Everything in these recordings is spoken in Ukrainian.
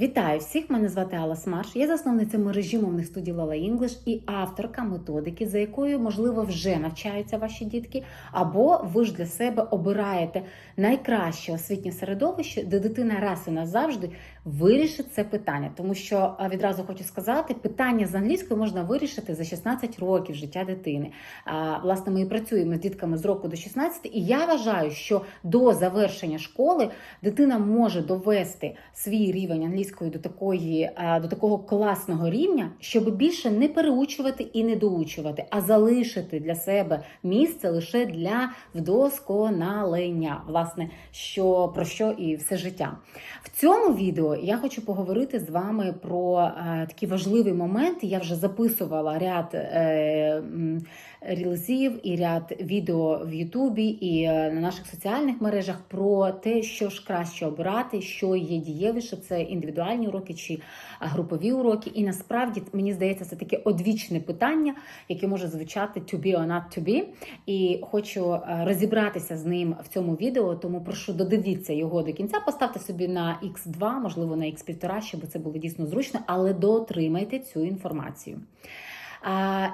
Вітаю всіх! Мене звати Алла Смарш. Я засновниця мережі мовних студій Lala English і авторка методики, за якою, можливо, вже навчаються ваші дітки, або ви ж для себе обираєте найкраще освітнє середовище, де дитина раз і назавжди вирішить це питання. Тому що відразу хочу сказати, питання з англійською можна вирішити за 16 років життя дитини. Власне, ми і працюємо з дітками з року до 16, і я вважаю, що до завершення школи дитина може довести свій рівень англійської до такої до такого класного рівня, щоб більше не переучувати і не доучувати, а залишити для себе місце лише для вдосконалення, власне, що про що і все життя. В цьому відео я хочу поговорити з вами про е, такий важливий момент. Я вже записувала ряд. Е, рілзів і ряд відео в Ютубі і е, на наших соціальних мережах про те, що ж краще обирати, що є дієвіше, це індивідуальні уроки чи групові уроки. І насправді мені здається, це таке одвічне питання, яке може звучати to be or not to be. І хочу е, розібратися з ним в цьому відео, тому прошу додивіться його до кінця. Поставте собі на X2, можливо, на X1,5, щоб це було дійсно зручно, але дотримайте цю інформацію.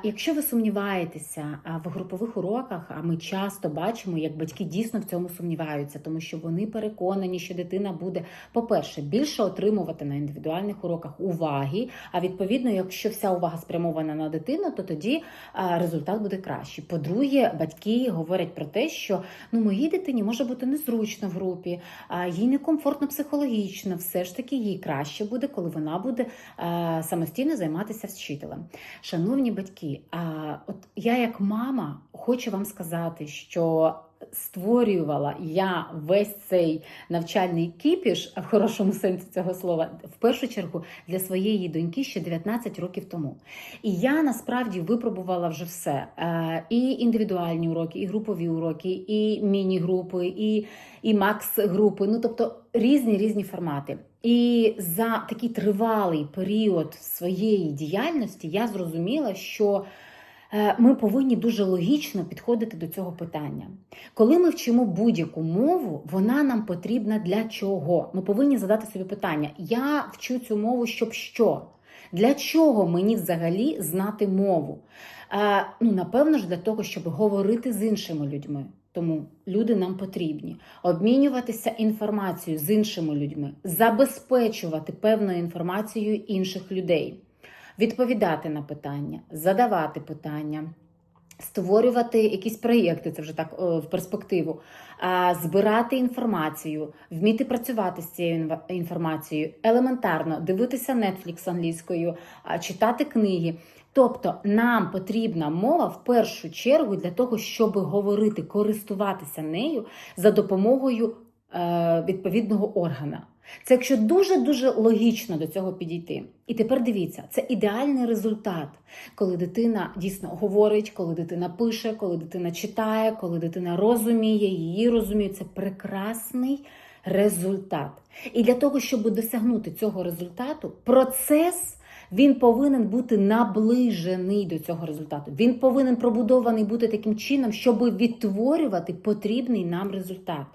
Якщо ви сумніваєтеся в групових уроках, а ми часто бачимо, як батьки дійсно в цьому сумніваються, тому що вони переконані, що дитина буде, по-перше, більше отримувати на індивідуальних уроках уваги. А відповідно, якщо вся увага спрямована на дитину, то тоді результат буде кращий. По-друге, батьки говорять про те, що ну моїй дитині може бути незручно в групі, їй некомфортно психологічно. Все ж таки, їй краще буде, коли вона буде самостійно займатися вчителем. Шановні батьки, а от я як мама хочу вам сказати, що створювала я весь цей навчальний кіпіш в хорошому сенсі цього слова, в першу чергу для своєї доньки ще 19 років тому. І я насправді випробувала вже все: Е, і індивідуальні уроки, і групові уроки, і міні-групи, і, і макс-групи. Ну тобто різні різні формати. І за такий тривалий період своєї діяльності я зрозуміла, що ми повинні дуже логічно підходити до цього питання. Коли ми вчимо будь-яку мову, вона нам потрібна для чого? Ми повинні задати собі питання: я вчу цю мову, щоб що? Для чого мені взагалі знати мову? Е, ну, напевно ж, для того, щоб говорити з іншими людьми. Тому люди нам потрібні обмінюватися інформацією з іншими людьми, забезпечувати певною інформацією інших людей, відповідати на питання, задавати питання. Створювати якісь проєкти, це вже так в перспективу, збирати інформацію, вміти працювати з цією інформацією, елементарно дивитися Netflix англійською, читати книги. Тобто нам потрібна мова в першу чергу для того, щоб говорити, користуватися нею за допомогою е, відповідного органа. Це якщо дуже дуже логічно до цього підійти. І тепер дивіться, це ідеальний результат, коли дитина дійсно говорить, коли дитина пише, коли дитина читає, коли дитина розуміє, її розуміють. Це прекрасний результат. І для того, щоб досягнути цього результату, процес. Він повинен бути наближений до цього результату. Він повинен пробудований бути таким чином, щоб відтворювати потрібний нам результат.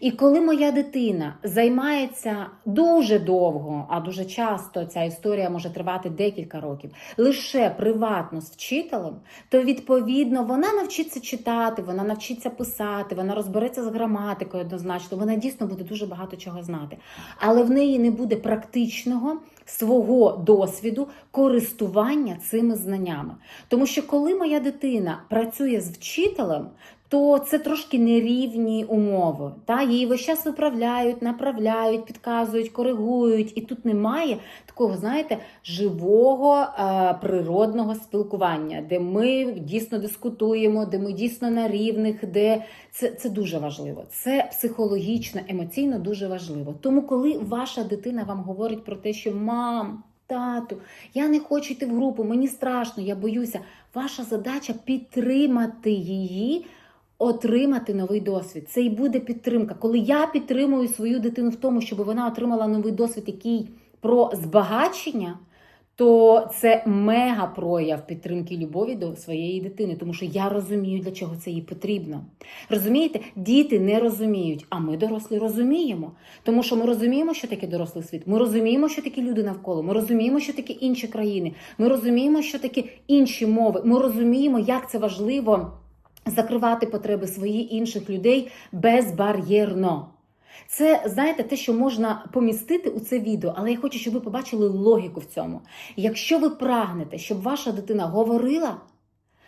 І коли моя дитина займається дуже довго, а дуже часто ця історія може тривати декілька років, лише приватно з вчителем, то відповідно вона навчиться читати, вона навчиться писати, вона розбереться з граматикою однозначно, вона дійсно буде дуже багато чого знати. Але в неї не буде практичного свого досвіду користування цими знаннями. Тому що коли моя дитина працює з вчителем, то це трошки нерівні умови. Та? Її весь час виправляють, направляють, підказують, коригують. І тут немає такого, знаєте, живого е, природного спілкування, де ми дійсно дискутуємо, де ми дійсно на рівних, де це, це дуже важливо. Це психологічно, емоційно дуже важливо. Тому, коли ваша дитина вам говорить про те, що мам. Тату, я не хочу йти в групу, мені страшно, я боюся. Ваша задача підтримати її отримати новий досвід. Це і буде підтримка. Коли я підтримую свою дитину в тому, щоб вона отримала новий досвід, який про збагачення, то це мега прояв підтримки любові до своєї дитини, тому що я розумію, для чого це їй потрібно. Розумієте, діти не розуміють, а ми дорослі розуміємо. Тому що ми розуміємо, що таке дорослий світ. Ми розуміємо, що такі люди навколо. Ми розуміємо, що таке інші країни. Ми розуміємо, що таке інші мови. Ми розуміємо, як це важливо закривати потреби свої інших людей безбар'єрно. Це знаєте те, що можна помістити у це відео, але я хочу, щоб ви побачили логіку в цьому. Якщо ви прагнете, щоб ваша дитина говорила,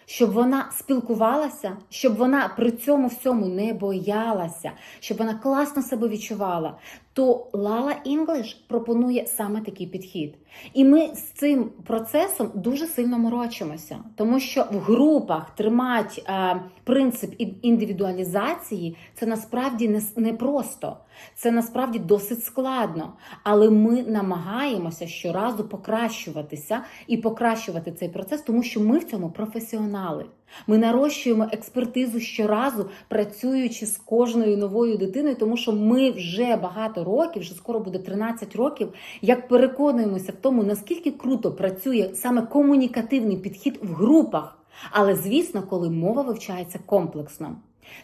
щоб вона спілкувалася, щоб вона при цьому всьому не боялася, щоб вона класно себе відчувала, то Lala English пропонує саме такий підхід. І ми з цим процесом дуже сильно морочимося, тому що в групах тримати е, принцип індивідуалізації це насправді не, с- не просто, це насправді досить складно. Але ми намагаємося щоразу покращуватися і покращувати цей процес, тому що ми в цьому професіонали. Ми нарощуємо експертизу щоразу, працюючи з кожною новою дитиною, тому що ми вже багато років, вже скоро буде 13 років, як переконуємося в тому, наскільки круто працює саме комунікативний підхід в групах. Але звісно, коли мова вивчається комплексно.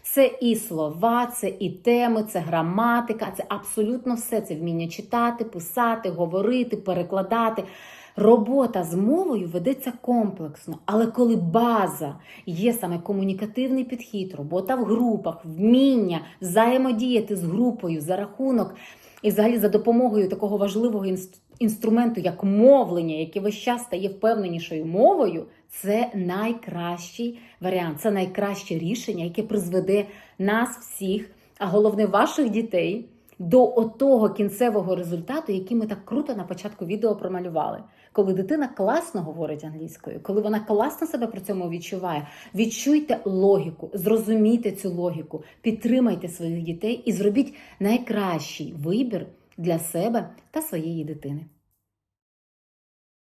Це і слова, це і теми, це граматика, це абсолютно все. Це вміння читати, писати, говорити, перекладати. Робота з мовою ведеться комплексно, але коли база є саме комунікативний підхід, робота в групах, вміння взаємодіяти з групою за рахунок і взагалі за допомогою такого важливого інс- інструменту, як мовлення, яке весь час стає впевненішою мовою, це найкращий варіант, це найкраще рішення, яке призведе нас всіх, а головне ваших дітей. До отого кінцевого результату, який ми так круто на початку відео промалювали. Коли дитина класно говорить англійською, коли вона класно себе при цьому відчуває, відчуйте логіку, зрозумійте цю логіку, підтримайте своїх дітей і зробіть найкращий вибір для себе та своєї дитини.